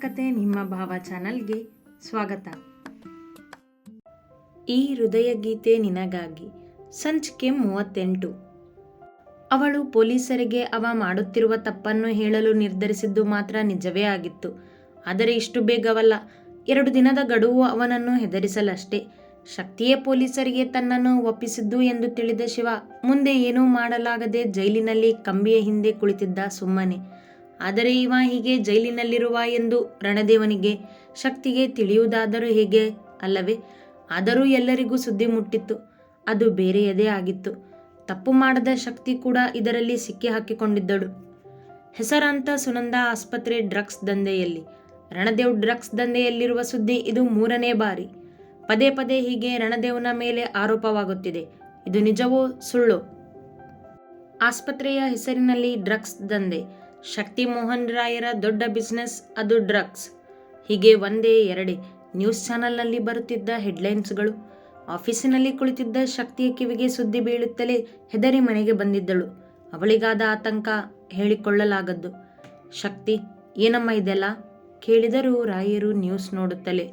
ಕತೆ ನಿಮ್ಮ ಭಾವ ಚಾನಲ್ಗೆ ಸ್ವಾಗತ. ಈ ಹೃದಯ ಗೀತೆ ನಿನಗಾಗಿ ಸಂಚಿಕೆ ಮೂವತ್ತೆಂಟು. ಅವಳು ಪೊಲೀಸರಿಗೆ ಅವ ಮಾಡುತ್ತಿರುವ ತಪ್ಪನ್ನು ಹೇಳಲು ನಿರ್ಧರಿಸಿದ್ದು ಮಾತ್ರ ನಿಜವೇ ಆಗಿತ್ತು. ಆದರೆ ಇಷ್ಟು ಬೇಗವಲ್ಲ, ಎರಡು ದಿನದ ಗಡುವು ಅವನನ್ನು ಹೆದರಿಸಲಷ್ಟೇ. ಶಕ್ತಿಯೇ ಪೊಲೀಸರಿಗೆ ತನ್ನನ್ನು ಒಪ್ಪಿಸಿದ್ದು ಎಂದು ತಿಳಿದ ಶಿವ, ಮುಂದೆ ಏನೂ ಮಾಡಲಾಗದೆ ಜೈಲಿನಲ್ಲಿ ಕಂಬಿಯ ಹಿಂದೆ ಕುಳಿತಿದ್ದ ಸುಮ್ಮನೆ. ಆದರೆ ಇವ ಹೀಗೆ ಜೈಲಿನಲ್ಲಿರುವ ಎಂದು ರಣದೇವನಿಗೆ ಶಕ್ತಿಗೆ ತಿಳಿಯುವುದಾದರೂ ಹೇಗೆ ಅಲ್ಲವೇ? ಆದರೂ ಎಲ್ಲರಿಗೂ ಸುದ್ದಿ ಮುಟ್ಟಿತ್ತು. ಅದು ಬೇರೆಯದೇ ಆಗಿತ್ತು. ತಪ್ಪು ಮಾಡದ ಶಕ್ತಿ ಕೂಡ ಇದರಲ್ಲಿ ಸಿಕ್ಕಿ ಹಾಕಿಕೊಂಡಿದ್ದಳು. ಹೆಸರಾಂತ ಸುನಂದ ಆಸ್ಪತ್ರೆ ಡ್ರಗ್ಸ್ ದಂಧೆಯಲ್ಲಿ. ರಣದೇವ್ ಡ್ರಗ್ಸ್ ದಂಧೆಯಲ್ಲಿರುವ ಸುದ್ದಿ ಇದು ಮೂರನೇ ಬಾರಿ. ಪದೇ ಪದೇ ಹೀಗೆ ರಣದೇವ್ನ ಮೇಲೆ ಆರೋಪವಾಗುತ್ತಿದೆ. ಇದು ನಿಜವೋ ಸುಳ್ಳು? ಆಸ್ಪತ್ರೆಯ ಹೆಸರಿನಲ್ಲಿ ಡ್ರಗ್ಸ್ ದಂಧೆ. ಶಕ್ತಿ ಮೋಹನ್ ರಾಯರ ದೊಡ್ಡ ಬಿಸ್ನೆಸ್ ಅದು ಡ್ರಗ್ಸ್ ಹೀಗೆ ಒಂದೇ ಎರಡೇ ನ್ಯೂಸ್ ಚಾನಲ್ನಲ್ಲಿ ಬರುತ್ತಿದ್ದ ಹೆಡ್ಲೈನ್ಸ್ಗಳು ಆಫೀಸಿನಲ್ಲಿ ಕುಳಿತಿದ್ದ ಶಕ್ತಿಯ ಕಿವಿಗೆ ಸುದ್ದಿ ಬೀಳುತ್ತಲೇ ಹೆದರಿ ಮನೆಗೆ ಬಂದಿದ್ದಳು. ಅವಳಿಗಾದ ಆತಂಕ ಹೇಳಿಕೊಳ್ಳಲಾಗದ್ದು. ಶಕ್ತಿ, ಏನಮ್ಮ ಇದೆಲ್ಲ? ಕೇಳಿದರೂ ರಾಯರು ನ್ಯೂಸ್ ನೋಡುತ್ತಲೇ,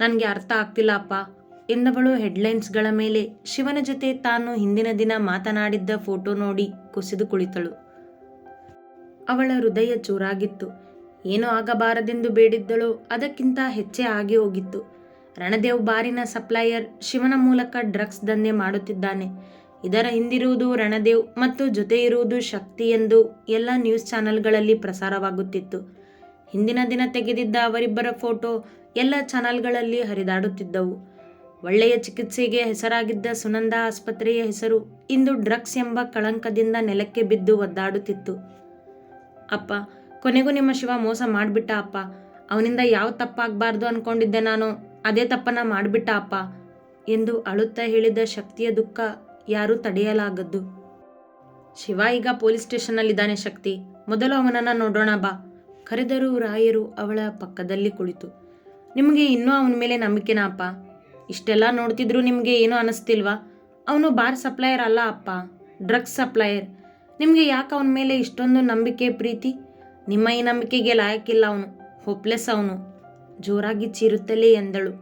ನನಗೆ ಅರ್ಥ ಆಗ್ತಿಲ್ಲ ಅಪ್ಪ ಎಂದವಳು ಹೆಡ್ಲೈನ್ಸ್ಗಳ ಮೇಲೆ ಶಿವನ ಜೊತೆ ತಾನು ಹಿಂದಿನ ದಿನ ಮಾತನಾಡಿದ್ದ ಫೋಟೋ ನೋಡಿ ಕುಸಿದು ಕುಳಿತಳು. ಅವಳ ಹೃದಯ ಚೂರಾಗಿತ್ತು ಏನೂ ಆಗಬಾರದೆಂದು ಬೇಡಿದ್ದಳು, ಅದಕ್ಕಿಂತ ಹೆಚ್ಚೇ ಆಗಿ ಹೋಗಿತ್ತು. ರಣದೇವ್ ಬಾರಿನ ಸಪ್ಲೈಯರ್ ಶಿವನ ಮೂಲಕ ಡ್ರಗ್ಸ್ ದಂಧೆ ಮಾಡುತ್ತಿದ್ದಾನೆ. ಇದರ ಹಿಂದಿರುವುದು ರಣದೇವ್ ಮತ್ತು ಜೊತೆ ಇರುವುದು ಶಕ್ತಿ ಎಂದು ಎಲ್ಲ ನ್ಯೂಸ್ ಚಾನೆಲ್ಗಳಲ್ಲಿ ಪ್ರಸಾರವಾಗುತ್ತಿತ್ತು. ಹಿಂದಿನ ದಿನ ತೆಗೆದಿದ್ದ ಅವರಿಬ್ಬರ ಫೋಟೋ ಎಲ್ಲ ಚಾನೆಲ್ಗಳಲ್ಲಿ ಹರಿದಾಡುತ್ತಿದ್ದವು. ಒಳ್ಳೆಯ ಚಿಕಿತ್ಸೆಗೆ ಹೆಸರಾಗಿದ್ದ ಸುನಂದ ಆಸ್ಪತ್ರೆಯ ಹೆಸರು ಇಂದು ಡ್ರಗ್ಸ್ ಎಂಬ ಕಳಂಕದಿಂದ ನೆಲಕ್ಕೆ ಬಿದ್ದು ಒದ್ದಾಡುತ್ತಿತ್ತು. ಅಪ್ಪ, ಕೊನೆಗೂ ನಿಮ್ಮ ಶಿವ ಮೋಸ ಮಾಡಿಬಿಟ್ಟ ಅಪ್ಪ. ಅವನಿಂದ ಯಾವ ತಪ್ಪಾಗಬಾರ್ದು ಅನ್ಕೊಂಡಿದ್ದೆ ನಾನು. ಅದೇ ತಪ್ಪನ್ನ ಮಾಡಿಬಿಟ್ಟ ಅಪ್ಪ ಎಂದು ಅಳುತ್ತಾ ಹೇಳಿದ ಶಕ್ತಿಯ ದುಃಖ ಯಾರೂ ತಡೆಯಲಾಗದ್ದು. ಶಿವ ಈಗ ಪೊಲೀಸ್ ಸ್ಟೇಷನ್ನಲ್ಲಿದ್ದಾನೆ ಶಕ್ತಿ. ಮೊದಲು ಅವನನ್ನು ನೋಡೋಣ ಬಾ ಕರೆದರು ರಾಯರು ಅವಳ ಪಕ್ಕದಲ್ಲಿ ಕುಳಿತು. ನಿಮಗೆ ಇನ್ನೂ ಅವನ ಮೇಲೆ ನಂಬಿಕೆನಾ ಅಪ್ಪ? ಇಷ್ಟೆಲ್ಲ ನೋಡ್ತಿದ್ರು ನಿಮಗೆ ಏನೂ ಅನ್ನಿಸ್ತಿಲ್ವಾ ಅವನು ಬಾರ್ ಸಪ್ಲೈಯರ್ ಅಲ್ಲ ಅಪ್ಪ. Drugs supplier. ನಿಮಗೆ ಯಾಕೆ ಅವನ ಮೇಲೆ ಇಷ್ಟೊಂದು ನಂಬಿಕೆ, ಪ್ರೀತಿ? ನಿಮ್ಮ ಈ ನಂಬಿಕೆಗೆ ಲಾಯಕ್ಕಿಲ್ಲ ಅವನು ಹೋಪ್ಲೆಸ್ ಅವನು. ಜೋರಾಗಿ ಚೀರುತ್ತಲೇ ಎಂದಳು.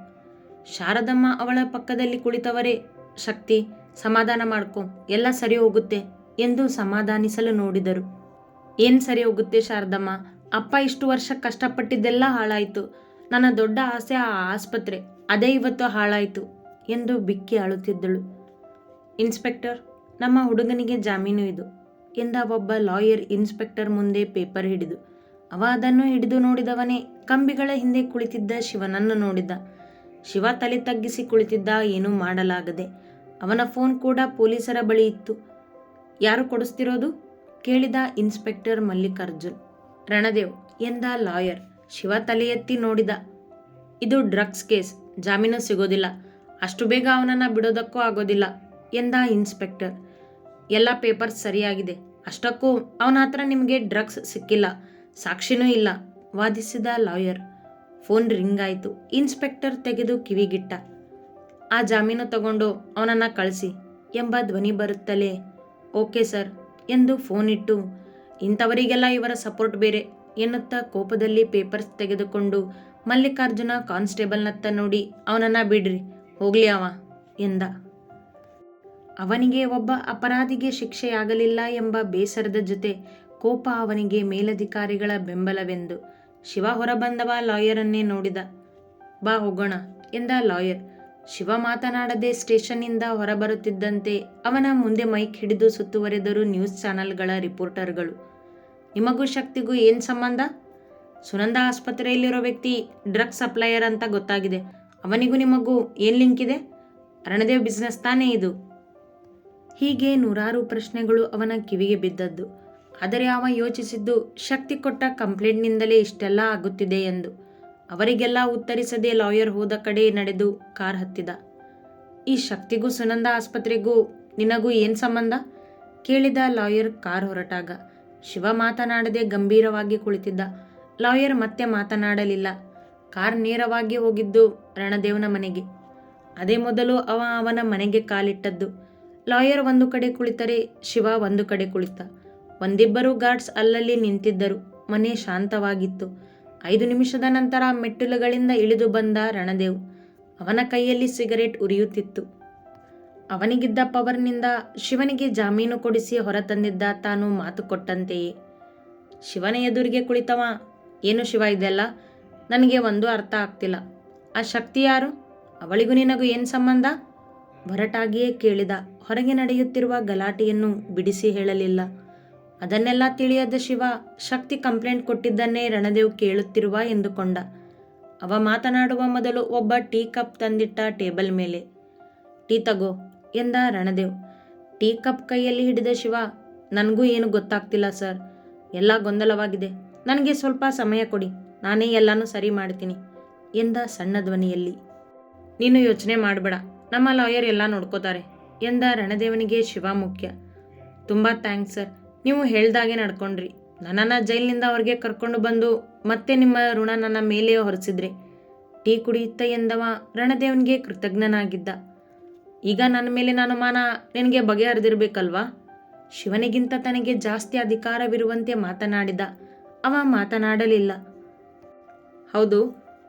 ಶಾರದಮ್ಮ ಅವಳ ಪಕ್ಕದಲ್ಲಿ ಕುಳಿತವರೇ, ಶಕ್ತಿ, ಸಮಾಧಾನ ಮಾಡ್ಕೊ, ಎಲ್ಲ ಸರಿ ಹೋಗುತ್ತೆ ಎಂದು ಸಮಾಧಾನಿಸಲು ನೋಡಿದರು. ಏನು ಸರಿ ಹೋಗುತ್ತೆ ಶಾರದಮ್ಮ? ಅಪ್ಪ ಇಷ್ಟು ವರ್ಷ ಕಷ್ಟಪಟ್ಟಿದ್ದೆಲ್ಲ ಹಾಳಾಯಿತು. ನನ್ನ ದೊಡ್ಡ ಆಸೆ ಆ ಆಸ್ಪತ್ರೆ, ಅದೇ ಇವತ್ತು ಹಾಳಾಯಿತು ಎಂದು ಬಿಕ್ಕಿ ಅಳುತ್ತಿದ್ದಳು. ಇನ್ಸ್ಪೆಕ್ಟರ್, ನಮ್ಮ ಹುಡುಗನಿಗೆ ಜಾಮೀನು ಇದು. ಎಂದ ಒಬ್ಬ ಲಾಯರ್ ಇನ್ಸ್ಪೆಕ್ಟರ್ ಮುಂದೆ ಪೇಪರ್ ಹಿಡಿದು ಅವ ಅದನ್ನು ಹಿಡಿದು ನೋಡಿದವನೇ ಕಂಬಿಗಳ ಹಿಂದೆ ಕುಳಿತಿದ್ದ ಶಿವನನ್ನು ನೋಡಿದ. ಶಿವ ತಲೆ ತಗ್ಗಿಸಿ ಕುಳಿತಿದ್ದ ಏನೂ ಮಾಡಲಾಗದೆ, ಅವನ ಫೋನ್ ಕೂಡ ಪೊಲೀಸರ ಬಳಿ ಇತ್ತು. ಯಾರು ಕೊಡಿಸ್ತಿರೋದು? ಕೇಳಿದ ಇನ್ಸ್ಪೆಕ್ಟರ್ ಮಲ್ಲಿಕಾರ್ಜುನ್. ರಣದೇವ್, ಎಂದ ಲಾಯರ್, ಶಿವ ತಲೆ ಎತ್ತಿ ನೋಡಿದ. ಇದು ಡ್ರಗ್ಸ್ ಕೇಸ್, ಜಾಮೀನು ಸಿಗೋದಿಲ್ಲ. ಅಷ್ಟು ಬೇಗ ಅವನನ್ನು ಬಿಡೋದಕ್ಕೂ ಆಗೋದಿಲ್ಲ, ಎಂದ ಇನ್ಸ್ಪೆಕ್ಟರ್. ಎಲ್ಲ ಪೇಪರ್ಸ್ ಸರಿಯಾಗಿದೆ. ಅಷ್ಟಕ್ಕೂ ಅವನ ಹತ್ರ ನಿಮಗೆ ಡ್ರಗ್ಸ್ ಸಿಕ್ಕಿಲ್ಲ. ಸಾಕ್ಷಿನೂ ಇಲ್ಲ. ವಾದಿಸಿದ ಲಾಯರ್. ಫೋನ್ ರಿಂಗ್ ಆಯಿತು. ಇನ್ಸ್ಪೆಕ್ಟರ್ ತೆಗೆದು ಕಿವಿಗಿಟ್ಟ. ಆ ಜಾಮೀನು ತಗೊಂಡು ಅವನನ್ನು ಕಳಿಸಿ. ಎಂಬ ಧ್ವನಿ ಬರುತ್ತಲೇ, ಓಕೆ ಸರ್ ಎಂದು ಫೋನ್ ಇಟ್ಟು, ಇಂಥವರಿಗೆಲ್ಲ ಇವರ ಸಪೋರ್ಟ್ ಬೇರೆ ಎನ್ನುತ್ತಾ ಕೋಪದಲ್ಲಿ ಪೇಪರ್ಸ್ ತೆಗೆದುಕೊಂಡು, ಮಲ್ಲಿಕಾರ್ಜುನ ಕಾನ್ಸ್ಟೇಬಲ್ನತ್ತ ನೋಡಿ, ಅವನನ್ನು ಬಿಡ್ರಿ, ಹೋಗ್ಲಿ ಅವ ಎಂದ. ಅವನಿಗೆ ಒಬ್ಬ ಅಪರಾಧಿಗೆ ಶಿಕ್ಷೆಯಾಗಲಿಲ್ಲ ಎಂಬ ಬೇಸರದ ಜೊತೆ ಕೋಪ ಅವನಿಗೆ ಮೇಲಧಿಕಾರಿಗಳ ಬೆಂಬಲವೆಂದು ಶಿವ ಹೊರಬಂದವ ಲಾಯರನ್ನೇ ನೋಡಿದ. ಬಾ ಹೋಗೋಣ ಎಂದ ಲಾಯರ್. ಶಿವ ಮಾತನಾಡದೆ ಸ್ಟೇಷನ್ನಿಂದ ಹೊರಬರುತ್ತಿದ್ದಂತೆ ಅವನ ಮುಂದೆ ಮೈಕ್ ಹಿಡಿದು ಸುತ್ತುವರೆದರು ನ್ಯೂಸ್ ಚಾನೆಲ್ಗಳ ರಿಪೋರ್ಟರ್ಗಳು. ನಿಮಗೂ ಶಕ್ತಿಗೂ ಏನು ಸಂಬಂಧ? ಸುನಂದ ಆಸ್ಪತ್ರೆಯಲ್ಲಿರೋ ವ್ಯಕ್ತಿ ಡ್ರಗ್ ಸಪ್ಲೈಯರ್ ಅಂತ ಗೊತ್ತಾಗಿದೆ. ಅವನಿಗೂ ನಿಮಗೂ ಏನು ಲಿಂಕ್ ಇದೆ? ರಣದೇವ್ ಬಿಸ್ನೆಸ್ ತಾನೇ ಇದು? ಹೀಗೆ ನೂರಾರು ಪ್ರಶ್ನೆಗಳು ಅವನ ಕಿವಿಗೆ ಬಿದ್ದದ್ದು. ಆದರೆ ಅವ ಯೋಚಿಸಿದ್ದು, ಶಕ್ತಿ ಕೊಟ್ಟ ಕಂಪ್ಲೇಂಟ್ನಿಂದಲೇ ಇಷ್ಟೆಲ್ಲ ಆಗುತ್ತಿದೆ ಎಂದು. ಅವರಿಗೆಲ್ಲ ಉತ್ತರಿಸದೆ ಲಾಯರ್ ಹೋದ ಕಡೆ ನಡೆದು ಕಾರ್ ಹತ್ತಿದ. ಈ ಶಕ್ತಿಗೂ ಸುನಂದ ಆಸ್ಪತ್ರೆಗೂ ನಿನಗೂ ಏನು ಸಂಬಂಧ? ಕೇಳಿದ ಲಾಯರ್ ಕಾರ್ ಹೊರಟಾಗ. ಶಿವ ಮಾತನಾಡದೆ ಗಂಭೀರವಾಗಿ ಕುಳಿತಿದ್ದ. ಲಾಯರ್ ಮತ್ತೆ ಮಾತನಾಡಲಿಲ್ಲ. ಕಾರ್ ನೇರವಾಗಿ ಹೋಗಿದ್ದು ರಣದೇವನ ಮನೆಗೆ. ಅದೇ ಮೊದಲು ಅವ ಅವನ ಮನೆಗೆ ಕಾಲಿಟ್ಟದ್ದು. ಲಾಯರ್ ಒಂದು ಕಡೆ ಕುಳಿತರೆ ಶಿವ ಒಂದು ಕಡೆ ಕುಳಿತ. ಒಂದಿಬ್ಬರು ಗಾರ್ಡ್ಸ್ ಅಲ್ಲಲ್ಲಿ ನಿಂತಿದ್ದರು. ಮನೆ ಶಾಂತವಾಗಿತ್ತು. ಐದು ನಿಮಿಷದ ನಂತರ ಮೆಟ್ಟಿಲುಗಳಿಂದ ಇಳಿದು ಬಂದ ರಣದೇವ್. ಅವನ ಕೈಯಲ್ಲಿ ಸಿಗರೇಟ್ ಉರಿಯುತ್ತಿತ್ತು. ಅವನಿಗಿದ್ದ ಪವರ್ನಿಂದ ಶಿವನಿಗೆ ಜಾಮೀನು ಕೊಡಿಸಿ ಹೊರತಂದಿದ್ದ ತಾನು ಮಾತು ಕೊಟ್ಟಂತೆಯೇ. ಶಿವನ ಎದುರಿಗೆ ಕುಳಿತವ. ಏನು ಶಿವ ಇದೆಲ್ಲ? ನನಗೆ ಒಂದು ಅರ್ಥ ಆಗ್ತಿಲ್ಲ. ಆ ಶಕ್ತಿ ಯಾರು? ಅವಳಿಗೂ ನಿನಗೂ ಏನು ಸಂಬಂಧ? ಹೊರಟಾಗಿಯೇ ಕೇಳಿದ ಹೊರಗೆ ನಡೆಯುತ್ತಿರುವ ಗಲಾಟೆಯನ್ನು ಬಿಡಿಸಿ ಹೇಳಲಿಲ್ಲ. ಅದನ್ನೆಲ್ಲ ತಿಳಿಯದ ಶಿವ ಶಕ್ತಿ ಕಂಪ್ಲೇಂಟ್ ಕೊಟ್ಟಿದ್ದನ್ನೇ ರಣದೇವ್ ಕೇಳುತ್ತಿರುವ ಎಂದುಕೊಂಡ. ಅವ ಮಾತನಾಡುವ ಮೊದಲು ಒಬ್ಬ ಟೀ ಕಪ್ ತಂದಿಟ್ಟ ಟೇಬಲ್ ಮೇಲೆ. ಟೀ ತಗೋ ಎಂದ ರಣದೇವ್. ಟೀ ಕಪ್ ಕೈಯಲ್ಲಿ ಹಿಡಿದ ಶಿವ, ನನಗೂ ಏನು ಗೊತ್ತಾಗ್ತಿಲ್ಲ ಸರ್. ಎಲ್ಲ ಗೊಂದಲವಾಗಿದೆ. ನನಗೆ ಸ್ವಲ್ಪ ಸಮಯ ಕೊಡಿ. ನಾನೇ ಎಲ್ಲನೂ ಸರಿ ಮಾಡ್ತೀನಿ ಎಂದ ಸಣ್ಣ ಧ್ವನಿಯಲ್ಲಿ. ನೀನು ಯೋಚನೆ ಮಾಡಬೇಡ. ನಮ್ಮ ಲಾಯರ್ ಎಲ್ಲ ನೋಡ್ಕೋತಾರೆ. ಎಂದ ರಣದೇವನಿಗೆ ಶಿವ ಮುಖ್ಯ. ತುಂಬ ಥ್ಯಾಂಕ್ಸ್ ಸರ್. ನೀವು ಹೇಳ್ದಾಗೆ ನಡ್ಕೊಂಡ್ರಿ. ನನ್ನನ್ನು ಜೈಲಿನಿಂದ ಅವ್ರಿಗೆ ಕರ್ಕೊಂಡು ಬಂದು ಮತ್ತೆ ನಿಮ್ಮ ಋಣ ನನ್ನ ಮೇಲೆ ಹೊರಿಸಿದ್ರಿ. ಟೀ ಕುಡಿಯುತ್ತ ಎಂದವ ರಣದೇವನಿಗೆ ಕೃತಜ್ಞನಾಗಿದ್ದ. ಈಗ ನನ್ನ ಮೇಲಿನ ಅನುಮಾನ ನಿನಗೆ ಬಗೆಹರಿದಿರ್ಬೇಕಲ್ವಾ? ಶಿವನಿಗಿಂತ ತನಗೆ ಜಾಸ್ತಿ ಅಧಿಕಾರವಿರುವಂತೆ ಮಾತನಾಡಿದ. ಅವ ಮಾತನಾಡಲಿಲ್ಲ. ಹೌದು,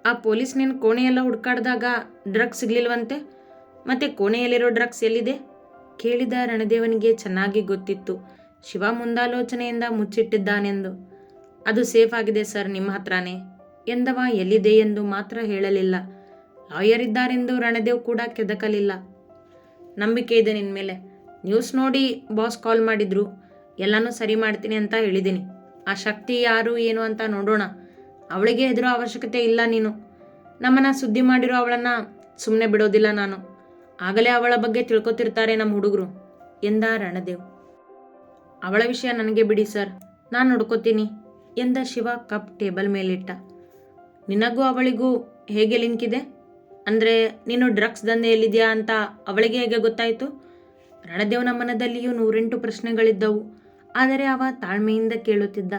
ಆ ಪೊಲೀಸ್ ನಿನ್ನ ಕೋಣೆಯೆಲ್ಲ ಹುಡ್ಕಾಡ್ದಾಗ ಡ್ರಗ್ ಸಿಗ್ಲಿಲ್ವಂತೆ? ಮತ್ತೆ ಕೋಣೆಯಲ್ಲಿರೋ ಡ್ರಗ್ಸ್ ಎಲ್ಲಿದೆ? ಕೇಳಿದ ರಣದೇವನಿಗೆ ಚೆನ್ನಾಗಿ ಗೊತ್ತಿತ್ತು. ಶಿವ ಮುಂದಾಲೋಚನೆಯಿಂದ ಮುಚ್ಚಿಟ್ಟಿದ್ದಾನೆಂದು. ಅದು ಸೇಫ್ ಆಗಿದೆ ಸರ್ ನಿಮ್ಮ ಹತ್ರನೇ. ಎಂದವ, ಎಲ್ಲಿದೆ ಎಂದು ಮಾತ್ರ ಹೇಳಲಿಲ್ಲ. ಲಾಯರ್ ಇದ್ದಾರೆಂದು ರಣದೇವ್ ಕೂಡ ಕೆದಕಲಿಲ್ಲ. ನಂಬಿಕೆ ಇದೆ ನಿನ್ನ ಮೇಲೆ. ನ್ಯೂಸ್ ನೋಡಿ ಬಾಸ್ ಕಾಲ್ ಮಾಡಿದ್ರು. ಎಲ್ಲನೂ ಸರಿ ಮಾಡ್ತೀನಿ ಅಂತ ಹೇಳಿದ್ದೀನಿ. ಆ ಶಕ್ತಿ ಯಾರು, ಏನು ಅಂತ ನೋಡೋಣ. ಅವಳಿಗೆ ಹೆದರೋ ಅವಶ್ಯಕತೆ ಇಲ್ಲ ನೀನು. ನಮ್ಮನ್ನ ಸುದ್ದಿ ಮಾಡಿರೋ ಅವಳನ್ನು ಸುಮ್ಮನೆ ಬಿಡೋದಿಲ್ಲ ನಾನು. ಆಗಲೇ ಅವಳ ಬಗ್ಗೆ ತಿಳ್ಕೊತಿರ್ತಾರೆ ನಮ್ಮ ಹುಡುಗರು, ಎಂದ ರಣದೇವ್. ಅವಳ ವಿಷಯ ನನಗೆ ಬಿಡಿ ಸರ್, ನಾನು ನೋಡ್ಕೋತೀನಿ, ಎಂದ ಶಿವ ಕಪ್ ಟೇಬಲ್ ಮೇಲಿಟ್ಟ. ನಿನಗೂ ಅವಳಿಗೂ ಹೇಗೆ ಲಿಂಕ್ ಇದೆ? ಅಂದರೆ ನೀನು ಡ್ರಗ್ಸ್ ದಂಧೆಯಲ್ಲಿದೆಯಾ ಅಂತ ಅವಳಿಗೆ ಹೇಗೆ ಗೊತ್ತಾಯಿತು? ರಣದೇವನ ಮನದಲ್ಲಿಯೂ ನೂರೆಂಟು ಪ್ರಶ್ನೆಗಳಿದ್ದವು, ಆದರೆ ಅವ ತಾಳ್ಮೆಯಿಂದ ಕೇಳುತ್ತಿದ್ದ.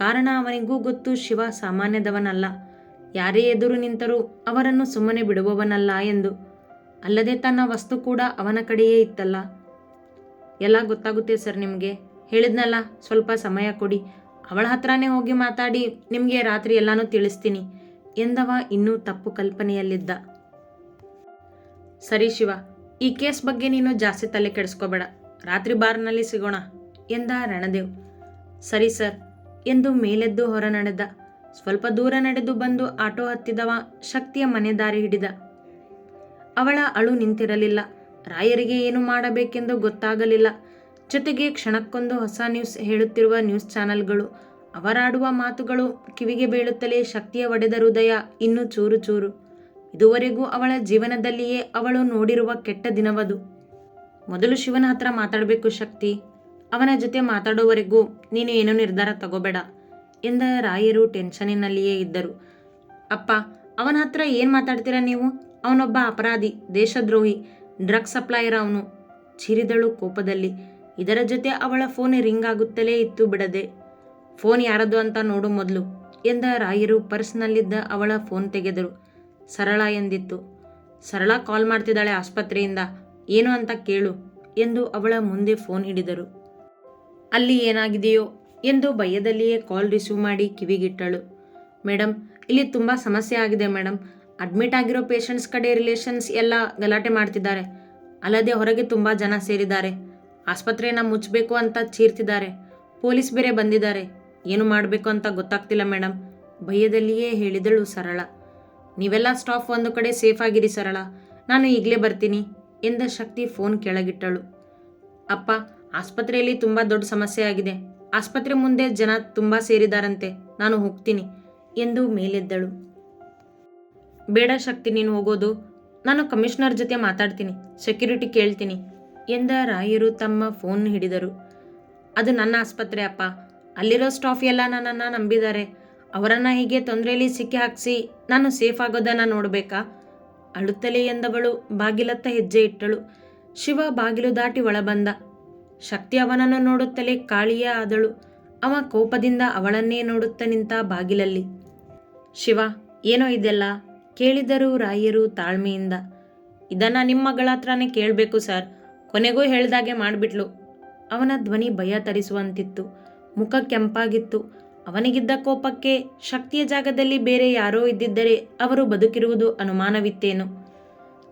ಕಾರಣ ಅವನಿಗೂ ಗೊತ್ತು ಶಿವ ಸಾಮಾನ್ಯದವನಲ್ಲ, ಯಾರೇ ಎದುರು ನಿಂತರೂ ಅವರನ್ನು ಸುಮ್ಮನೆ ಬಿಡುವವನಲ್ಲ ಎಂದು. ಅಲ್ಲದೆ ತನ್ನ ವಸ್ತು ಕೂಡ ಅವನ ಕಡೆಯೇ ಇತ್ತಲ್ಲ? ಎಲ್ಲ ಗೊತ್ತಾಗುತ್ತೆ ಸರ್ ನಿಮಗೆ. ಹೇಳಿದ್ನಲ್ಲ, ಸ್ವಲ್ಪ ಸಮಯ ಕೊಡಿ. ಅವಳ ಹತ್ರನೇ ಹೋಗಿ ಮಾತಾಡಿ, ನಿಮಗೆ ರಾತ್ರಿ ಎಲ್ಲನೂ ತಿಳಿಸ್ತೀನಿ ಎಂದವ ಇನ್ನೂ ತಪ್ಪು ಕಲ್ಪನೆಯಲ್ಲಿದ್ದ. ಸರಿ ಶಿವ, ಈ ಕೇಸ್ ಬಗ್ಗೆ ನೀನು ಜಾಸ್ತಿ ತಲೆ ಕೆಡಿಸ್ಕೋಬೇಡ. ರಾತ್ರಿ ಬಾರ್ನಲ್ಲಿ ಸಿಗೋಣ ಎಂದ ರಣದೇವ್. ಸರಿ ಸರ್ ಎಂದು ಮೇಲೆದ್ದು ಹೊರ ನಡೆದ. ಸ್ವಲ್ಪ ದೂರ ನಡೆದು ಬಂದು ಆಟೋ ಹತ್ತಿದವ ಶಕ್ತಿಯ ಮನೆ ದಾರಿ ಹಿಡಿದ. ಅವಳ ಅಳು ನಿಂತಿರಲಿಲ್ಲ. ರಾಯರಿಗೆ ಏನು ಮಾಡಬೇಕೆಂದು ಗೊತ್ತಾಗಲಿಲ್ಲ. ಜೊತೆಗೆ ಕ್ಷಣಕ್ಕೊಂದು ಹೊಸ ನ್ಯೂಸ್ ಹೇಳುತ್ತಿರುವ ನ್ಯೂಸ್ ಚಾನೆಲ್ಗಳು, ಅವರಾಡುವ ಮಾತುಗಳು ಕಿವಿಗೆ ಬೀಳುತ್ತಲೇ ಶಕ್ತಿಯ ಒಡೆದ ಹೃದಯ ಇನ್ನೂ ಚೂರು ಚೂರು. ಇದುವರೆಗೂ ಅವಳ ಜೀವನದಲ್ಲಿಯೇ ಅವಳು ನೋಡಿರುವ ಕೆಟ್ಟ ದಿನವದು. ಮೊದಲು ಶಿವನ ಹತ್ರ ಮಾತಾಡಬೇಕು ಶಕ್ತಿ, ಅವನ ಜೊತೆ ಮಾತಾಡೋವರೆಗೂ ನೀನು ಏನೂ ನಿರ್ಧಾರ ತಗೋಬೇಡ ಎಂದ ರಾಯರು ಟೆನ್ಷನಿನಲ್ಲಿಯೇ ಇದ್ದರು. ಅಪ್ಪ, ಅವನ ಹತ್ರ ಏನು ಮಾತಾಡ್ತೀರಾ ನೀವು? ಅವನೊಬ್ಬ ಅಪರಾಧಿ, ದೇಶದ್ರೋಹಿ, ಡ್ರಗ್ ಸಪ್ಲೈಯರ್ ಅವನು. ಚಿರಿದಳು ಕೋಪದಲ್ಲಿ. ಇದರ ಜೊತೆ ಅವಳ ಫೋನ್ ರಿಂಗ್ ಆಗುತ್ತಲೇ ಇತ್ತು ಬಿಡದೆ. ಫೋನ್ ಯಾರದು ಅಂತ ನೋಡು ಮೊದಲು ಎಂದ ರಾಯರು ಪರ್ಸ್ನಲ್ಲಿದ್ದ ಅವಳ ಫೋನ್ ತೆಗೆದರು. ಸರಳ ಎಂದಿತ್ತು. ಸರಳ ಕಾಲ್ ಮಾಡ್ತಿದ್ದಾಳೆ ಆಸ್ಪತ್ರೆಯಿಂದ. ಏನು ಅಂತ ಕೇಳು ಎಂದು ಅವಳ ಮುಂದೆ ಫೋನ್ ಹಿಡಿದರು. ಅಲ್ಲಿ ಏನಾಗಿದೆಯೋ ಎಂದು ಭಯದಲ್ಲಿಯೇ ಕಾಲ್ ರಿಸೀವ್ ಮಾಡಿ ಕಿವಿಗಿಟ್ಟಳು. ಮೇಡಮ್ ಇಲ್ಲಿ ತುಂಬ ಸಮಸ್ಯೆ ಆಗಿದೆ ಮೇಡಮ್ ಅಡ್ಮಿಟ್ ಆಗಿರೋ ಪೇಷಂಟ್ಸ್ ಕಡೆ ರಿಲೇಷನ್ಸ್ ಎಲ್ಲ ಗಲಾಟೆ ಮಾಡ್ತಿದ್ದಾರೆ. ಅಲ್ಲದೆ ಹೊರಗೆ ತುಂಬ ಜನ ಸೇರಿದ್ದಾರೆ. ಆಸ್ಪತ್ರೆಯನ್ನು ಮುಚ್ಚಬೇಕು ಅಂತ ಚೀರ್ತಿದ್ದಾರೆ. ಪೊಲೀಸ್ ಬೇರೆ ಬಂದಿದ್ದಾರೆ. ಏನು ಮಾಡಬೇಕು ಅಂತ ಗೊತ್ತಾಗ್ತಿಲ್ಲ ಮೇಡಮ್ ಭಯದಲ್ಲಿಯೇ ಹೇಳಿದಳು ಸರಳ. ನೀವೆಲ್ಲ ಸ್ಟಾಫ್ ಒಂದು ಕಡೆ ಸೇಫ್ ಆಗಿರಿ ಸರಳ. ನಾನು ಈಗಲೇ ಬರ್ತೀನಿ ಎಂದ ಶಕ್ತಿ ಫೋನ್ ಕೆಳಗಿಟ್ಟಳು. ಅಪ್ಪ, ಆಸ್ಪತ್ರೆಯಲ್ಲಿ ತುಂಬ ದೊಡ್ಡ ಸಮಸ್ಯೆ ಆಗಿದೆ. ಆಸ್ಪತ್ರೆ ಮುಂದೆ ಜನ ತುಂಬ ಸೇರಿದಾರಂತೆ. ನಾನು ಹೋಗ್ತೀನಿ ಎಂದು ಮೇಲೆದ್ದಳು. ಬೇಡ ಶಕ್ತಿ ನೀನು ಹೋಗೋದು. ನಾನು ಕಮಿಷನರ್ ಜೊತೆ ಮಾತಾಡ್ತೀನಿ ಸೆಕ್ಯೂರಿಟಿ ಕೇಳ್ತೀನಿ ಎಂದ ರಾಯರು ತಮ್ಮ ಫೋನ್ ಹಿಡಿದರು. ಅದು ನನ್ನ ಆಸ್ಪತ್ರೆ ಅಪ್ಪ. ಅಲ್ಲಿರೋ ಸ್ಟಾಫ್ ಎಲ್ಲ ನನ್ನನ್ನು ನಂಬಿದ್ದಾರೆ. ಅವರನ್ನು ಹೀಗೆ ತೊಂದರೆಯಲ್ಲಿ ಸಿಕ್ಕಿ ಹಾಕಿಸಿ ನಾನು ಸೇಫ್ ಆಗೋದನ್ನು ನೋಡಬೇಕಾ? ಅಳುತ್ತಲೇ ಎಂದವಳು ಬಾಗಿಲತ್ತ ಹೆಜ್ಜೆ ಇಟ್ಟಳು. ಶಿವ ಬಾಗಿಲು ದಾಟಿ ಒಳಬಂದ. ಶಕ್ತಿ ಅವನನ್ನು ನೋಡುತ್ತಲೇ ಕಾಳಿಯೇ ಆದಳು. ಅವ ಕೋಪದಿಂದ ಅವಳನ್ನೇ ನೋಡುತ್ತಾ ನಿಂತ ಬಾಗಿಲಲ್ಲಿ. ಶಿವ, ಏನೋ ಇದೆಲ್ಲ? ಕೇಳಿದರು ರಾಯರು ತಾಳ್ಮೆಯಿಂದ, ಇದನ್ನ ನಿಮ್ಮ ಮಗಳ ಹತ್ರನೇ ಕೇಳಬೇಕು ಸರ್. ಕೊನೆಗೂ ಹೇಳ್ದಾಗೆ ಮಾಡಿಬಿಟ್ಲು. ಅವನ ಧ್ವನಿ ಭಯ ತರಿಸುವಂತಿತ್ತು. ಮುಖ ಕೆಂಪಾಗಿತ್ತು. ಅವನಿಗಿದ್ದ ಕೋಪಕ್ಕೆ ಶಕ್ತಿಯ ಜಾಗದಲ್ಲಿ ಬೇರೆ ಯಾರೋ ಇದ್ದಿದ್ದರೆ ಅವರು ಬದುಕಿರುವುದು ಅನುಮಾನವಿತ್ತೇನು?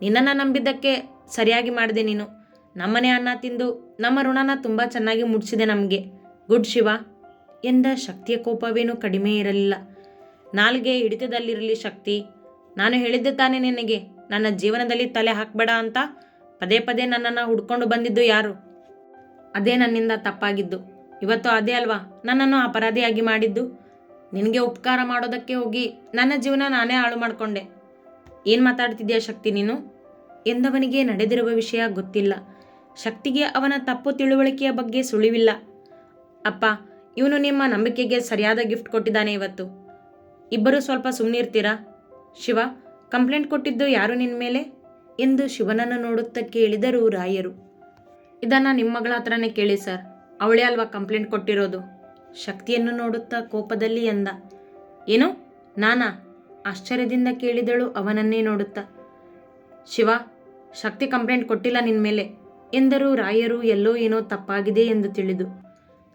ನಿನ್ನನ್ನು ನಂಬಿದ್ದಕ್ಕೆ ಸರಿಯಾಗಿ ಮಾಡಿದೆ ನೀನು. ನಮ್ಮನೆ ಅನ್ನ ತಿಂದು ನಮ್ಮ ಋಣನ ತುಂಬ ಚೆನ್ನಾಗಿ ಮುಟ್ಸಿದೆ ನಮಗೆ. ಗುಡ್ ಶಿವ ಎಂದ ಶಕ್ತಿಯ ಕೋಪವೇನೂ ಕಡಿಮೆ ಇರಲಿಲ್ಲ. ನಾಲ್ಗೆ ಹಿಡಿತದಲ್ಲಿರಲಿ ಶಕ್ತಿ. ನಾನು ಹೇಳಿದ್ದೆ ತಾನೇ ನಿನಗೆ, ನನ್ನ ಜೀವನದಲ್ಲಿ ತಲೆ ಹಾಕಬೇಡ ಅಂತ? ಪದೇ ಪದೇ ನನ್ನನ್ನು ಹುಡ್ಕೊಂಡು ಬಂದಿದ್ದು ಯಾರು? ಅದೇ ನನ್ನಿಂದ ತಪ್ಪಾಗಿದ್ದು. ಇವತ್ತು ಅದೇ ಅಲ್ವಾ? ನನ್ನನ್ನು ಅಪರಾಧಿಯಾಗಿ ಮಾಡಿದ್ದು? ನಿನಗೆ ಉಪಕಾರ ಮಾಡೋದಕ್ಕೆ ಹೋಗಿ ನನ್ನ ಜೀವನ ನಾನೇ ಹಾಳು ಮಾಡಿಕೊಂಡೆ. ಏನು ಮಾತಾಡ್ತಿದ್ಯಾ ಶಕ್ತಿ ನೀನು? ಎಂದವನಿಗೆ ನಡೆದಿರುವ ವಿಷಯ ಗೊತ್ತಿಲ್ಲ. ಶಕ್ತಿಗೆ ಅವನ ತಪ್ಪು ತಿಳುವಳಿಕೆಯ ಬಗ್ಗೆ ಸುಳಿವಿಲ್ಲ. ಅಪ್ಪ, ಇವನು ನಿಮ್ಮ ನಂಬಿಕೆಗೆ ಸರಿಯಾದ ಗಿಫ್ಟ್ ಕೊಟ್ಟಿದ್ದಾನೆ ಇವತ್ತು. ಇಬ್ಬರು ಸ್ವಲ್ಪ ಸುಮ್ಮನಿರ್ತೀರಾ ಶಿವ, ಕಂಪ್ಲೇಂಟ್ ಕೊಟ್ಟಿದ್ದು ಯಾರು ನಿನ್ನ ಮೇಲೆ? ಎಂದು ಶಿವನನ್ನು ನೋಡುತ್ತಾ ಕೇಳಿದರು ರಾಯರು. ಇದನ್ನು ನಿಮ್ಮ ಮಗಳ ಹತ್ರನೇ ಕೇಳಿ ಸರ್. ಅವಳೇ ಅಲ್ವಾ ಕಂಪ್ಲೇಂಟ್ ಕೊಟ್ಟಿರೋದು? ಶಕ್ತಿಯನ್ನು ನೋಡುತ್ತಾ ಕೋಪದಲ್ಲಿ ಎಂದ ಏನು? ನಾನಾ? ಆಶ್ಚರ್ಯದಿಂದ ಕೇಳಿದಳು ಅವನನ್ನೇ ನೋಡುತ್ತಾ. ಶಿವ, ಶಕ್ತಿ ಕಂಪ್ಲೇಂಟ್ ಕೊಟ್ಟಿಲ್ಲ ನಿನ್ನ ಮೇಲೆ ಎಂದರು ರಾಯರು. ಎಲ್ಲೋ ಏನೋ ತಪ್ಪಾಗಿದೆ ಎಂದು ತಿಳಿದು.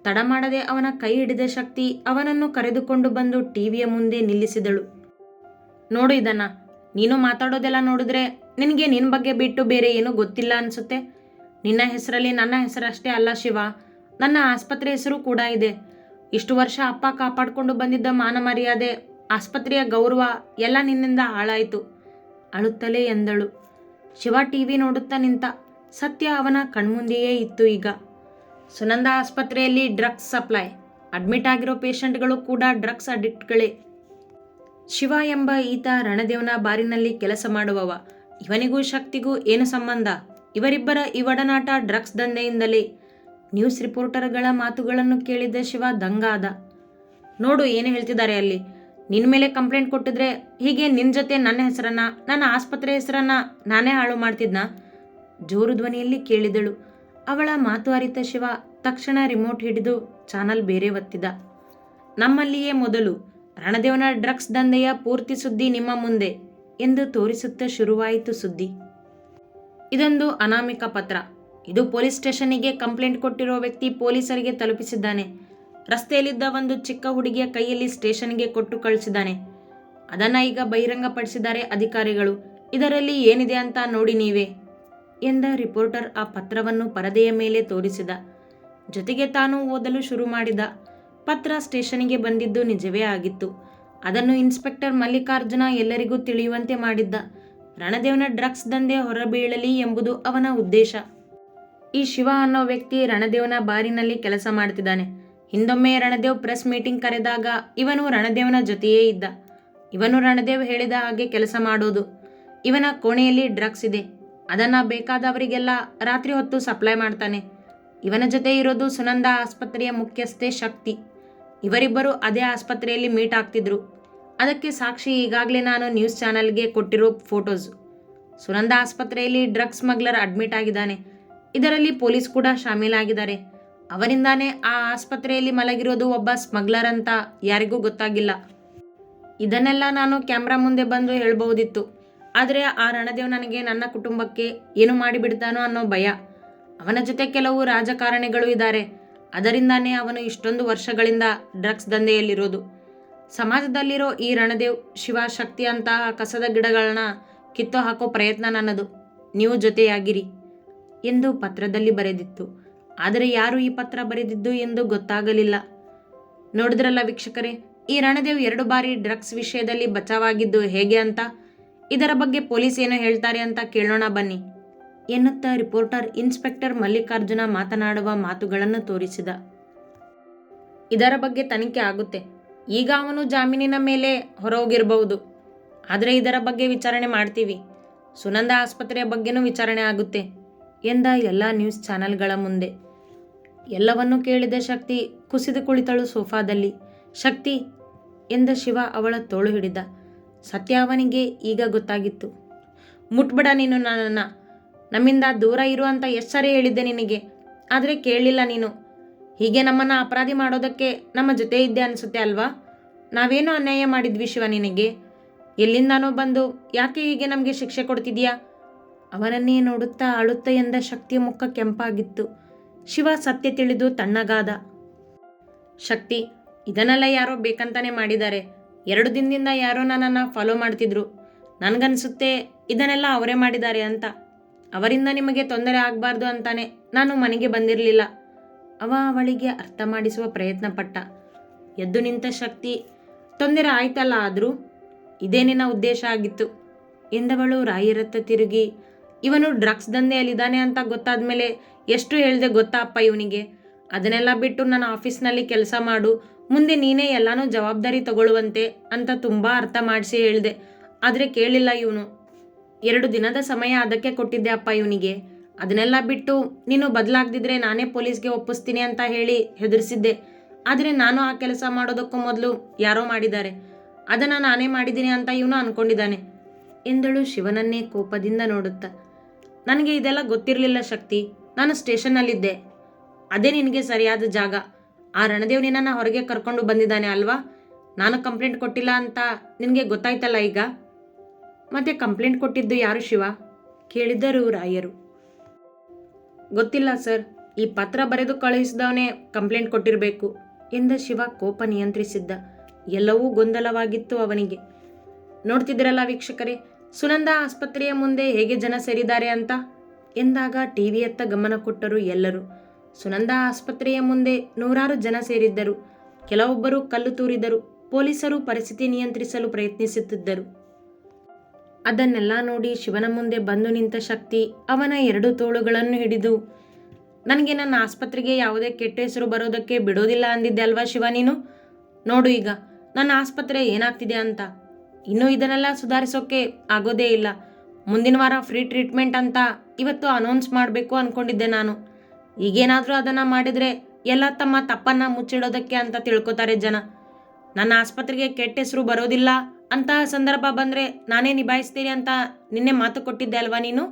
ತಡ ಮಾಡದೆ ಅವನ ಕೈ ಹಿಡಿದ ಶಕ್ತಿ ಅವನನ್ನು ಕರೆದುಕೊಂಡು ಬಂದು ಟಿವಿಯ ಮುಂದೆ ನಿಲ್ಲಿಸಿದಳು. ನೋಡು ಇದನ್ನ. ನೀನು ಮಾತಾಡೋದೆಲ್ಲ ನೋಡಿದ್ರೆ ನಿನಗೆ ನಿನ್ನ ಬಗ್ಗೆ ಬಿಟ್ಟು ಬೇರೆ ಏನೂ ಗೊತ್ತಿಲ್ಲ ಅನಿಸುತ್ತೆ. ನಿನ್ನ ಹೆಸರಲ್ಲಿ ನನ್ನ ಹೆಸರಷ್ಟೇ ಅಲ್ಲ ಶಿವ. ನನ್ನ ಆಸ್ಪತ್ರೆ ಹೆಸರು ಕೂಡ ಇದೆ. ಇಷ್ಟು ವರ್ಷ ಅಪ್ಪ ಕಾಪಾಡಿಕೊಂಡು ಬಂದಿದ್ದ ಮಾನ ಮರ್ಯಾದೆ ಆಸ್ಪತ್ರೆಯ ಗೌರವ ಎಲ್ಲ ನಿನ್ನಿಂದ ಹಾಳಾಯಿತು. ಅಳುತ್ತಲೇ ಎಂದಳು. ಶಿವ ಟಿ ವಿ ನೋಡುತ್ತಾ ನಿಂತ ಸತ್ಯ ಅವನ ಕಣ್ಮುಂದೆಯೇ ಇತ್ತು ಈಗ. ಸುನಂದ ಆಸ್ಪತ್ರೆಯಲ್ಲಿ ಡ್ರಗ್ಸ್ ಸಪ್ಲೈ. ಅಡ್ಮಿಟ್ ಆಗಿರೋ ಪೇಷಂಟ್ಗಳು ಕೂಡ ಡ್ರಗ್ಸ್ ಅಡಿಕ್ಟ್ಗಳೇ. ಶಿವ ಎಂಬ ಈತ ರಣದೇವನ ಬಾರಿನಲ್ಲಿ ಕೆಲಸ ಮಾಡುವವ. ಇವನಿಗೂ ಶಕ್ತಿಗೂ ಏನು ಸಂಬಂಧ? ಇವರಿಬ್ಬರ ಈ ಒಡನಾಟ ಡ್ರಗ್ಸ್ ದಂಧೆಯಿಂದಲೇ. ನ್ಯೂಸ್ ರಿಪೋರ್ಟರ್ಗಳ ಮಾತುಗಳನ್ನು ಕೇಳಿದ ಶಿವ ದಂಗಾದ. ನೋಡು, ಏನು ಹೇಳ್ತಿದ್ದಾರೆ ಅಲ್ಲಿ? ನಿನ್ನ ಮೇಲೆ ಕಂಪ್ಲೇಂಟ್ ಕೊಟ್ಟಿದ್ರೆ ಹೀಗೆ ನಿನ್ನ ಜೊತೆ ನನ್ನ ಹೆಸರನ್ನ, ನನ್ನ ಆಸ್ಪತ್ರೆ ಹೆಸರನ್ನ ನಾನೇ ಹಾಳು ಮಾಡ್ತಿದ್ನಾ? ಜೋರು ಧ್ವನಿಯಲ್ಲಿ ಕೇಳಿದಳು. ಅವಳ ಮಾತು ಅರಿತ ಶಿವ ತಕ್ಷಣ ರಿಮೋಟ್ ಹಿಡಿದು ಚಾನಲ್ ಬೇರೆ ಒತ್ತಿದ. ನಮ್ಮಲ್ಲಿಯೇ ಮೊದಲು. ರಣದೇವನ ಡ್ರಗ್ಸ್ ದಂಧೆಯ ಪೂರ್ತಿ ಸುದ್ದಿ ನಿಮ್ಮ ಮುಂದೆ ಎಂದು ತೋರಿಸುತ್ತಾ ಶುರುವಾಯಿತು ಸುದ್ದಿ. ಇದೊಂದು ಅನಾಮಿಕ ಪತ್ರ. ಇದು ಪೊಲೀಸ್ ಸ್ಟೇಷನ್ನಿಗೆ ಕಂಪ್ಲೇಂಟ್ ಕೊಟ್ಟಿರೋ ವ್ಯಕ್ತಿ ಪೊಲೀಸರಿಗೆ ತಲುಪಿಸಿದ್ದಾನೆ. ರಸ್ತೆಯಲ್ಲಿದ್ದ ಒಂದು ಚಿಕ್ಕ ಹುಡುಗಿಯ ಕೈಯಲ್ಲಿ ಸ್ಟೇಷನ್ಗೆ ಕೊಟ್ಟು ಕಳಿಸಿದ್ದಾನೆ. ಅದನ್ನ ಈಗ ಬಹಿರಂಗಪಡಿಸಿದ್ದಾರೆ ಅಧಿಕಾರಿಗಳು. ಇದರಲ್ಲಿ ಏನಿದೆ ಅಂತ ನೋಡಿ ನೀವೇ ಎಂದ ರಿಪೋರ್ಟರ್ ಆ ಪತ್ರವನ್ನು ಪರದೆಯ ಮೇಲೆ ತೋರಿಸಿದ. ಜೊತೆಗೆ ತಾನು ಓದಲು ಶುರು ಮಾಡಿದ. ಪತ್ರ ಸ್ಟೇಷನಿಗೆ ಬಂದಿದ್ದು ನಿಜವೇ ಆಗಿತ್ತು. ಅದನ್ನು ಇನ್ಸ್ಪೆಕ್ಟರ್ ಮಲ್ಲಿಕಾರ್ಜುನ ಎಲ್ಲರಿಗೂ ತಿಳಿಯುವಂತೆ ಮಾಡಿದ್ದ. ರಣದೇವನ ಡ್ರಗ್ಸ್ ದಂಧೆ ಹೊರಬೀಳಲಿ ಎಂಬುದು ಅವನ ಉದ್ದೇಶ. ಈ ಶಿವ ಅನ್ನೋ ವ್ಯಕ್ತಿ ರಣದೇವನ ಬಾರಿನಲ್ಲಿ ಕೆಲಸ ಮಾಡ್ತಿದ್ದಾನೆ. ಹಿಂದೊಮ್ಮೆ ರಣದೇವ್ ಪ್ರೆಸ್ ಮೀಟಿಂಗ್ ಕರೆದಾಗ ಇವನು ರಣದೇವನ ಜೊತೆಯೇ ಇದ್ದ. ಇವನು ರಣದೇವ್ ಹೇಳಿದ ಹಾಗೆ ಕೆಲಸ ಮಾಡೋದು. ಇವನ ಕೋಣೆಯಲ್ಲಿ ಡ್ರಗ್ಸ್ ಇದೆ. ಅದನ್ನ ಬೇಕಾದವರಿಗೆಲ್ಲ ರಾತ್ರಿ ಹೊತ್ತು ಸಪ್ಲೈ ಮಾಡ್ತಾನೆ. ಇವನ ಜೊತೆ ಇರೋದು ಸುನಂದ ಆಸ್ಪತ್ರೆಯ ಮುಖ್ಯಸ್ಥೆ ಶಕ್ತಿ. ಇವರಿಬ್ಬರು ಅದೇ ಆಸ್ಪತ್ರೆಯಲ್ಲಿ ಮೀಟ್ ಆಗ್ತಿದ್ರು. ಅದಕ್ಕೆ ಸಾಕ್ಷಿ ಈಗಾಗಲೇ ನಾನು ನ್ಯೂಸ್ ಚಾನೆಲ್ಗೆ ಕೊಟ್ಟಿರೋ ಫೋಟೋಸ್. ಸುನಂದ ಆಸ್ಪತ್ರೆಯಲ್ಲಿ ಡ್ರಗ್ಸ್ ಸ್ಮಗ್ಲರ್ ಅಡ್ಮಿಟ್ ಆಗಿದ್ದಾನೆ. ಇದರಲ್ಲಿ ಪೊಲೀಸ್ ಕೂಡ ಶಾಮೀಲಾಗಿದ್ದಾರೆ. ಅವರಿಂದಾನೇ ಆ ಆಸ್ಪತ್ರೆಯಲ್ಲಿ ಮಲಗಿರೋದು ಒಬ್ಬ ಸ್ಮಗ್ಲರ್ ಅಂತ ಯಾರಿಗೂ ಗೊತ್ತಾಗಿಲ್ಲ. ಇದನ್ನೆಲ್ಲ ನಾನು ಕ್ಯಾಮ್ರಾ ಮುಂದೆ ಬಂದು ಹೇಳಬಹುದಿತ್ತು. ಆದರೆ ಆ ರಣದೇವ್ ನನಗೆ ನನ್ನ ಕುಟುಂಬಕ್ಕೆ ಏನು ಮಾಡಿಬಿಡ್ತಾನೋ ಅನ್ನೋ ಭಯ. ಅವನ ಜೊತೆ ಕೆಲವು ರಾಜಕಾರಣಿಗಳು ಇದ್ದಾರೆ. ಅದರಿಂದಾನೇ ಅವನು ಇಷ್ಟೊಂದು ವರ್ಷಗಳಿಂದ ಡ್ರಗ್ಸ್ ದಂಧೆಯಲ್ಲಿರೋದು. ಸಮಾಜದಲ್ಲಿರೋ ಈ ರಣದೇವ್ ಶಿವಶಕ್ತಿ ಅಂತಹ ಕಸದ ಗಿಡಗಳನ್ನ ಕಿತ್ತು ಹಾಕೋ ಪ್ರಯತ್ನ ನನ್ನದು. ನೀವು ಜೊತೆಯಾಗಿರಿ ಎಂದು ಪತ್ರದಲ್ಲಿ ಬರೆದಿತ್ತು. ಆದರೆ ಯಾರು ಈ ಪತ್ರ ಬರೆದಿದ್ದು ಎಂದು ಗೊತ್ತಾಗಲಿಲ್ಲ. ನೋಡಿದ್ರಲ್ಲ ವೀಕ್ಷಕರೇ, ಈ ರಣದೇವ್ ಎರಡು ಬಾರಿ ಡ್ರಗ್ಸ್ ವಿಷಯದಲ್ಲಿ ಬಚಾವಾಗಿದ್ದು ಹೇಗೆ ಅಂತ? ಇದರ ಬಗ್ಗೆ ಪೊಲೀಸ್ ಏನು ಹೇಳ್ತಾರೆ ಅಂತ ಕೇಳೋಣ ಬನ್ನಿ. ಎನ್ನುತ್ತಾ ರಿಪೋರ್ಟರ್ ಇನ್ಸ್ಪೆಕ್ಟರ್ ಮಲ್ಲಿಕಾರ್ಜುನ ಮಾತನಾಡುವ ಮಾತುಗಳನ್ನು ತೋರಿಸಿದ. ಇದರ ಬಗ್ಗೆ ತನಿಖೆ ಆಗುತ್ತೆ. ಈಗ ಅವನು ಜಾಮೀನಿನ ಮೇಲೆ ಹೊರಹೋಗಿರಬಹುದು. ಆದರೆ ಇದರ ಬಗ್ಗೆ ವಿಚಾರಣೆ ಮಾಡ್ತೀವಿ. ಸುನಂದ ಆಸ್ಪತ್ರೆಯ ಬಗ್ಗೆನೂ ವಿಚಾರಣೆ ಆಗುತ್ತೆ ಎಂದ ಎಲ್ಲ ನ್ಯೂಸ್ ಚಾನೆಲ್ಗಳ ಮುಂದೆ. ಎಲ್ಲವನ್ನೂ ಕೇಳಿದ ಶಕ್ತಿ ಕುಸಿದು ಕುಳಿತಳು ಸೋಫಾದಲ್ಲಿ. ಶಕ್ತಿ ಎಂದ ಶಿವ ಅವಳ ತೋಳು ಹಿಡಿದ. ಸತ್ಯ ಅವನಿಗೆ ಈಗ ಗೊತ್ತಾಗಿತ್ತು. ಮುಟ್ಬಿಡ ನೀನು ನನ್ನನ್ನು. ನಮ್ಮಿಂದ ದೂರ ಇರು ಅಂತ ಎಷ್ಟು ಹೇಳಿದ್ದೆ ನಿನಗೆ. ಆದರೆ ಕೇಳಲಿಲ್ಲ ನೀನು. ಹೀಗೆ ನಮ್ಮನ್ನು ಅಪರಾಧಿ ಮಾಡೋದಕ್ಕೆ ನಮ್ಮ ಜೊತೆ ಇದ್ದೆ ಅನಿಸುತ್ತೆ ಅಲ್ವಾ? ನಾವೇನೋ ಅನ್ಯಾಯ ಮಾಡಿದ್ವಿ ಶಿವ ನಿನಗೆ? ಎಲ್ಲಿಂದಾನೋ ಬಂದು ಯಾಕೆ ಹೀಗೆ ನಮಗೆ ಶಿಕ್ಷೆ ಕೊಡ್ತಿದ್ಯಾ? ಅವನನ್ನೇ ನೋಡುತ್ತಾ ಅಳುತ್ತಾ ಎಂದ ಶಕ್ತಿಯ ಮುಖ ಕೆಂಪಾಗಿತ್ತು. ಶಿವ ಸತ್ಯ ತಿಳಿದು ತಣ್ಣಗಾದ. ಶಕ್ತಿ, ಇದನ್ನೆಲ್ಲ ಯಾರೋ ಬೇಕಂತಾನೆ ಮಾಡಿದ್ದಾರೆ. ಎರಡು ದಿನದಿಂದ ಯಾರೋ ನನ್ನನ್ನು ಫಾಲೋ ಮಾಡ್ತಿದ್ರು. ನನಗನ್ಸುತ್ತೆ ಇದನ್ನೆಲ್ಲ ಅವರೇ ಮಾಡಿದ್ದಾರೆ ಅಂತ. ಅವರಿಂದ ನಿಮಗೆ ತೊಂದರೆ ಆಗಬಾರ್ದು ಅಂತಾನೆ ನಾನು ಮನೆಗೆ ಬಂದಿರಲಿಲ್ಲ. ಅವ ಅವಳಿಗೆ ಅರ್ಥ ಮಾಡಿಸುವ ಪ್ರಯತ್ನ ಪಟ್ಟ ಎದ್ದು ನಿಂತ ಶಕ್ತಿ, ತೊಂದರೆ ಆಯ್ತಲ್ಲ ಆದರೂ ಇದೇನೇನ ಉದ್ದೇಶ ಆಗಿತ್ತು. ಎಂದವಳು ರಾಯಿರತ್ತ ತಿರುಗಿ, ಇವನು ಡ್ರಗ್ಸ್ ದಂಧೆಯಲ್ಲಿದ್ದಾನೆ ಅಂತ ಗೊತ್ತಾದ ಮೇಲೆ ಎಷ್ಟು ಹೇಳಿದೆ ಗೊತ್ತಾ ಅಪ್ಪ ಇವನಿಗೆ? ಅದನ್ನೆಲ್ಲ ಬಿಟ್ಟು ನನ್ನ ಆಫೀಸ್ನಲ್ಲಿ ಕೆಲಸ ಮಾಡು, ಮುಂದೆ ನೀನೇ ಎಲ್ಲನೂ ಜವಾಬ್ದಾರಿ ತಗೊಳ್ಳುವಂತೆ ಅಂತ ತುಂಬ ಅರ್ಥ ಮಾಡಿಸಿ ಹೇಳಿದೆ. ಆದರೆ ಕೇಳಿಲ್ಲ ಇವನು. ಎರಡು ದಿನದ ಸಮಯ ಅದಕ್ಕೆ ಕೊಟ್ಟಿದ್ದೆ ಅಪ್ಪ ಇವನಿಗೆ. ಅದನ್ನೆಲ್ಲ ಬಿಟ್ಟು ನೀನು ಬದಲಾಗದಿದ್ರೆ ನಾನೇ ಪೊಲೀಸ್ಗೆ ಒಪ್ಪಿಸ್ತೀನಿ ಅಂತ ಹೇಳಿ ಹೆದರಿಸಿದ್ದೆ. ಆದರೆ ನಾನು ಆ ಕೆಲಸ ಮಾಡೋದಕ್ಕೂ ಮೊದಲು ಯಾರೋ ಮಾಡಿದ್ದಾರೆ. ಅದನ್ನು ನಾನೇ ಮಾಡಿದ್ದೀನಿ ಅಂತ ಇವನು ಅಂದ್ಕೊಂಡಿದ್ದಾನೆ ಎಂದಳು ಶಿವನನ್ನೇ ಕೋಪದಿಂದ ನೋಡುತ್ತಾ. ನನಗೆ ಇದೆಲ್ಲ ಗೊತ್ತಿರಲಿಲ್ಲ ಶಕ್ತಿ. ನಾನು ಸ್ಟೇಷನ್ನಲ್ಲಿದ್ದೆ. ಅದೇ ನಿನಗೆ ಸರಿಯಾದ ಜಾಗ. ಆ ರಣದೇವ್ ನಿನ್ನನ್ನು ಹೊರಗೆ ಕರ್ಕೊಂಡು ಬಂದಿದ್ದಾನೆ ಅಲ್ವಾ? ನಾನು ಕಂಪ್ಲೇಂಟ್ ಕೊಟ್ಟಿಲ್ಲ ಅಂತ ನಿನಗೆ ಗೊತ್ತಾಯ್ತಲ್ಲ ಈಗ? ಮತ್ತೆ ಕಂಪ್ಲೇಂಟ್ ಕೊಟ್ಟಿದ್ದು ಯಾರು ಶಿವ? ಕೇಳಿದ್ದರು ರಾಯರು. ಗೊತ್ತಿಲ್ಲ ಸರ್, ಈ ಪತ್ರ ಬರೆದು ಕಳುಹಿಸಿದವನೇ ಕಂಪ್ಲೇಂಟ್ ಕೊಟ್ಟಿರಬೇಕು ಎಂದ ಶಿವ ಕೋಪ ನಿಯಂತ್ರಿಸಿದ್ದ. ಎಲ್ಲವೂ ಗೊಂದಲವಾಗಿತ್ತು ಅವನಿಗೆ. ನೋಡ್ತಿದ್ರಲ್ಲ ವೀಕ್ಷಕರೇ, ಸುನಂದ ಆಸ್ಪತ್ರೆಯ ಮುಂದೆ ಹೇಗೆ ಜನ ಸೇರಿದ್ದಾರೆ ಅಂತ? ಎಂದಾಗ ಟಿವಿಯತ್ತ ಗಮನ ಕೊಟ್ಟರು ಎಲ್ಲರೂ. ಸುನಂದ ಆಸ್ಪತ್ರೆಯ ಮುಂದೆ ನೂರಾರು ಜನ ಸೇರಿದ್ದರು. ಕೆಲವೊಬ್ಬರು ಕಲ್ಲು ತೂರಿದರು. ಪೊಲೀಸರು ಪರಿಸ್ಥಿತಿ ನಿಯಂತ್ರಿಸಲು ಪ್ರಯತ್ನಿಸುತ್ತಿದ್ದರು. ಅದನ್ನೆಲ್ಲ ನೋಡಿ ಶಿವನ ಮುಂದೆ ಬಂದು ನಿಂತ ಶಕ್ತಿ ಅವನ ಎರಡು ತೋಳುಗಳನ್ನು ಹಿಡಿದು, ನನಗೆ ನನ್ನ ಆಸ್ಪತ್ರೆಗೆ ಯಾವುದೇ ಕೆಟ್ಟ ಹೆಸರು ಬರೋದಕ್ಕೆ ಬಿಡೋದಿಲ್ಲ ಅಂದಿದ್ದೆ ಅಲ್ವಾ ಶಿವ ನೀನು? ನೋಡು ಈಗ, ನನ್ನ ಆಸ್ಪತ್ರೆ ಏನಾಗ್ತಿದೆ ಅಂತ. ಇನ್ನೂ ಇದನ್ನೆಲ್ಲ ಸುಧಾರಿಸೋಕೆ ಆಗೋದೇ ಇಲ್ಲ. ಮುಂದಿನ ವಾರ ಫ್ರೀ ಟ್ರೀಟ್ಮೆಂಟ್ ಅಂತ ಇವತ್ತು ಅನೌನ್ಸ್ ಮಾಡಬೇಕು ಅಂದ್ಕೊಂಡಿದ್ದೆ ನಾನು. ಈಗೇನಾದರೂ ಅದನ್ನು ಮಾಡಿದರೆ ಎಲ್ಲ ತಮ್ಮ ತಪ್ಪನ್ನು ಮುಚ್ಚಿಡೋದಕ್ಕೆ ಅಂತ ತಿಳ್ಕೊತಾರೆ ಜನ. ನನ್ನ ಆಸ್ಪತ್ರೆಗೆ ಕೆಟ್ಟ ಹೆಸರು ಬರೋದಿಲ್ಲ ಅಂತ ಸಂದರ್ಭ ಬಂದರೆ ನಾನೇ ನಿಭಾಯಿಸ್ತೀರಿ ಅಂತ ನಿನ್ನೆ ಮಾತು ಕೊಟ್ಟಿದ್ದೆ ಅಲ್ವಾ ನೀನು?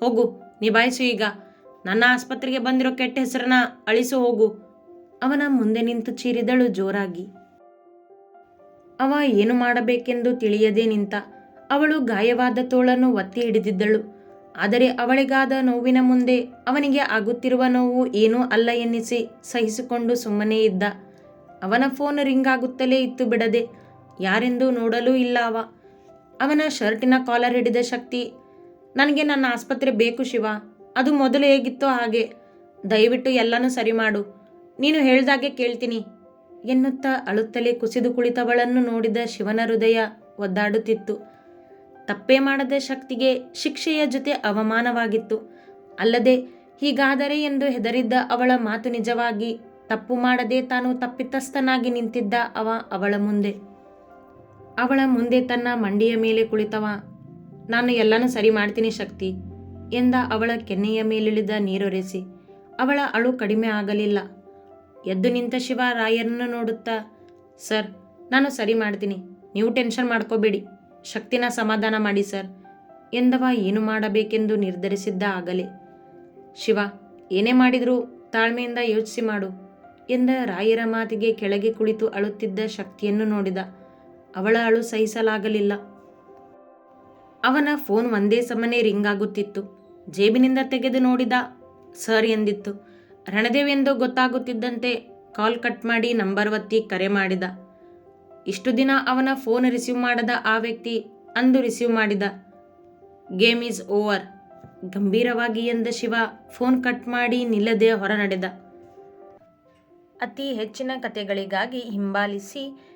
ಹೋಗು, ನಿಭಾಯಿಸು ಈಗ. ನನ್ನ ಆಸ್ಪತ್ರೆಗೆ ಬಂದಿರೋ ಕೆಟ್ಟ ಹೆಸರನ್ನ ಅಳಿಸು, ಹೋಗು. ಅವನ ಮುಂದೆ ನಿಂತು ಚೀರಿದಳು ಜೋರಾಗಿ. ಅವ ಏನು ಮಾಡಬೇಕೆಂದು ತಿಳಿಯದೆ ನಿಂತ ಅವಳು ಗಾಯವಾದ ತೋಳನ್ನು ಒತ್ತಿ ಹಿಡಿದಿದ್ದಳು. ಆದರೆ ಅವಳಿಗಾದ ನೋವಿನ ಮುಂದೆ ಅವನಿಗೆ ಆಗುತ್ತಿರುವ ನೋವು ಏನೂ ಅಲ್ಲ ಎನ್ನಿಸಿ ಸಹಿಸಿಕೊಂಡು ಸುಮ್ಮನೆ ಇದ್ದ. ಅವನ ಫೋನ್ ರಿಂಗ್ ಆಗುತ್ತಲೇ ಇತ್ತು ಬಿಡದೆ ಯಾರೆಂದು ನೋಡಲೂ ಇಲ್ಲ ಅವ. ಅವನ ಶರ್ಟಿನ ಕಾಲರ್ ಹಿಡಿದ ಶಕ್ತಿ, ನನಗೆ ನನ್ನ ಆಸ್ಪತ್ರೆ ಬೇಕು ಶಿವ. ಅದು ಮೊದಲು ಹೇಗಿತ್ತೋ ಹಾಗೆ. ದಯವಿಟ್ಟು ಎಲ್ಲನೂ ಸರಿ ಮಾಡು. ನೀನು ಹೇಳ್ದಾಗೆ ಕೇಳ್ತೀನಿ. ಎನ್ನುತ್ತಾ ಅಳುತ್ತಲೇ ಕುಸಿದು ಕುಳಿತವಳನ್ನು ನೋಡಿದ ಶಿವನ ಹೃದಯ ಒದ್ದಾಡುತ್ತಿತ್ತು. ತಪ್ಪೇ ಮಾಡದ ಶಕ್ತಿಗೆ ಶಿಕ್ಷೆಯ ಜೊತೆ ಅವಮಾನವಾಗಿತ್ತು. ಅಲ್ಲದೆ, ಹೀಗಾದರೆ ಎಂದು ಹೆದರಿದ್ದ ಅವಳ ಮಾತು ನಿಜವಾಗಿ ತಪ್ಪು ಮಾಡದೆ ತಾನು ತಪ್ಪಿತಸ್ಥನಾಗಿ ನಿಂತಿದ್ದ ಅವ ಅವಳ ಮುಂದೆ. ಅವಳ ಮುಂದೆ ತನ್ನ ಮಂಡಿಯ ಮೇಲೆ ಕುಳಿತವ. ನಾನು ಎಲ್ಲನೂ ಸರಿ ಮಾಡ್ತೀನಿ ಶಕ್ತಿ ಎಂದ ಅವಳ ಕೆನ್ನೆಯ ಮೇಲಿಳಿದ ನೀರೊರೆಸಿ. ಅವಳ ಅಳು ಕಡಿಮೆ ಆಗಲಿಲ್ಲ. ಎದ್ದು ನಿಂತ ಶಿವ ರಾಯರನ್ನು ನೋಡುತ್ತಾ, ಸರ್, ನಾನು ಸರಿ ಮಾಡ್ತೀನಿ. ನೀವು ಟೆನ್ಷನ್ ಮಾಡ್ಕೋಬೇಡಿ. ಶಕ್ತಿನ ಸಮಾಧಾನ ಮಾಡಿ, ಸರ್ ಎಂದವ ಏನು ಮಾಡಬೇಕೆಂದು ನಿರ್ಧರಿಸಿದ್ದ ಆಗಲೇ. ಶಿವ, ಏನೇ ಮಾಡಿದರೂ ತಾಳ್ಮೆಯಿಂದ ಯೋಚಿಸಿ ಮಾಡು ಎಂದ ರಾಯರ ಮಾತಿಗೆ ಕೆಳಗೆ ಕುಳಿತು ಅಳುತ್ತಿದ್ದ ಶಕ್ತಿಯನ್ನು ನೋಡಿದ. ಅವಳ ಅಳು ಸಹಿಸಲಾಗಲಿಲ್ಲ. ಅವನ ಫೋನ್ ಒಂದೇ ಸಮನೆ ರಿಂಗ್ ಆಗುತ್ತಿತ್ತು. ಜೇಬಿನಿಂದ ತೆಗೆದು ನೋಡಿದ, ಸರ್ ಎಂದಿತ್ತು. ರಣದೇವ್ ಎಂದು ಗೊತ್ತಾಗುತ್ತಿದ್ದಂತೆ ಕಾಲ್ ಕಟ್ ಮಾಡಿ ನಂಬರ್ ಒತ್ತಿ ಕರೆ ಮಾಡಿದ. ಇಷ್ಟು ದಿನ ಅವನ ಫೋನ್ ರಿಸೀವ್ ಮಾಡದ ಆ ವ್ಯಕ್ತಿ ಅಂದು ರಿಸೀವ್ ಮಾಡಿದ. Game is over. ಗಂಭೀರವಾಗಿ ಎಂದ ಶಿವ ಫೋನ್ ಕಟ್ ಮಾಡಿ ನಿಲ್ಲದೆ ಹೊರ ನಡೆದ ಅತಿ ಹೆಚ್ಚಿನ ಕತೆಗಳಿಗಾಗಿ ಹಿಂಬಾಲಿಸಿ